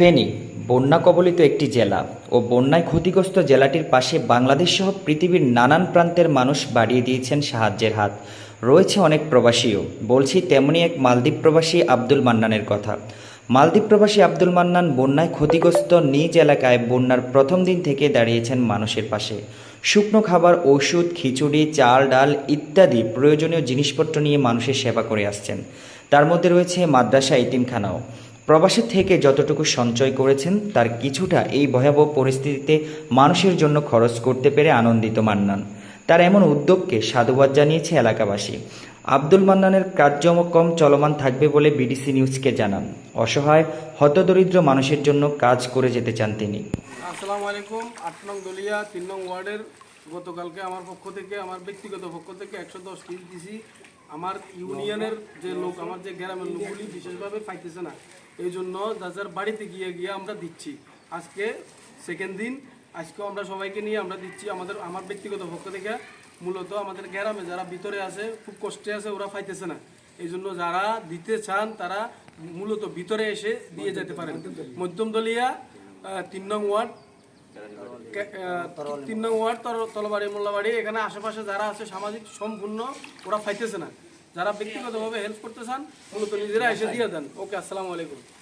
ফেনী, বন্যা কবলিত একটি জেলা ও বন্যায় ক্ষতিগ্রস্ত জেলাটির পাশে বাংলাদেশ সহ পৃথিবীর নানান প্রান্তের মানুষ বাড়িয়ে দিয়েছেন সাহায্যের হাত। রয়েছে অনেক প্রবাসীও, বলছি তেমনি এক মালদ্বীপ প্রবাসী আব্দুল মান্নানের কথা। মালদ্বীপ প্রবাসী আব্দুল মান্নান বন্যায় ক্ষতিগ্রস্ত নিজ এলাকায় বন্যার প্রথম দিন থেকে দাঁড়িয়েছেন মানুষের পাশে। শুকনো খাবার, ওষুধ, খিচুড়ি, চাল, ডাল ইত্যাদি প্রয়োজনীয় জিনিসপত্র নিয়ে মানুষের সেবা করে আসছেন। তার মধ্যে রয়েছে মাদ্রাসা ইতিমখানাও প্রবাসী থেকে যতটুকু সঞ্চয় করেছেন, তার কিছুটা এই ভয়াবহ পরিস্থিতিতে মানুষের জন্য খরচ করতে পেরে আনন্দিত মান্নান। তার এমন উদ্যোগকে সাধুবাদ জানিয়েছে এলাকাবাসী। আব্দুল মান্নানের কার্যক্রম চলমান থাকবে বলে বিডিসি নিউজকে জানান। অসহায়, হতদরিদ্র মানুষের জন্য কাজ করে যেতে চান তিনি। আসসালামু আলাইকুম। আট নং দলিয়া, তিন নং ওয়ার্ডের গতকালকে আমার পক্ষ থেকে, আমার ব্যক্তিগত পক্ষ থেকে একশো দশ দিছি আমার ইউনিয়নের যে লোক, আমার যে গ্রামের লোকগুলি বিশেষভাবে পাইতেছে না। এই জন্য যার বাড়িতে গিয়ে গিয়ে আমরা দিচ্ছি। আজকে সেকেন্ড দিন, আজকেও আমরা সবাইকে নিয়ে আমরা দিচ্ছি। আমাদের, আমার ব্যক্তিগত পক্ষ থেকে মূলত আমাদের গ্রামে যারা ভিতরে আছে, খুব কষ্টে আছে, ওরা পাইতেছে না। এই জন্য যারা দিতে চান, তারা মূলত ভিতরে এসে দিয়ে যেতে পারেন। মধ্যম দলিয়া তিন নং ওয়ার্ড তিন নং ওয়ার্ড তল- তলবাড়ি, মোল্লাবাড়ি, এখানে আশেপাশে যারা আছে সামাজিক, সম্পূর্ণ, ওরা পাইতেছে না। যারা ব্যক্তিগতভাবে হেল্প করতে চান, মূলত নিজেরা এসে দিয়ে দেন। ওকে, আসসালামু আলাইকুম।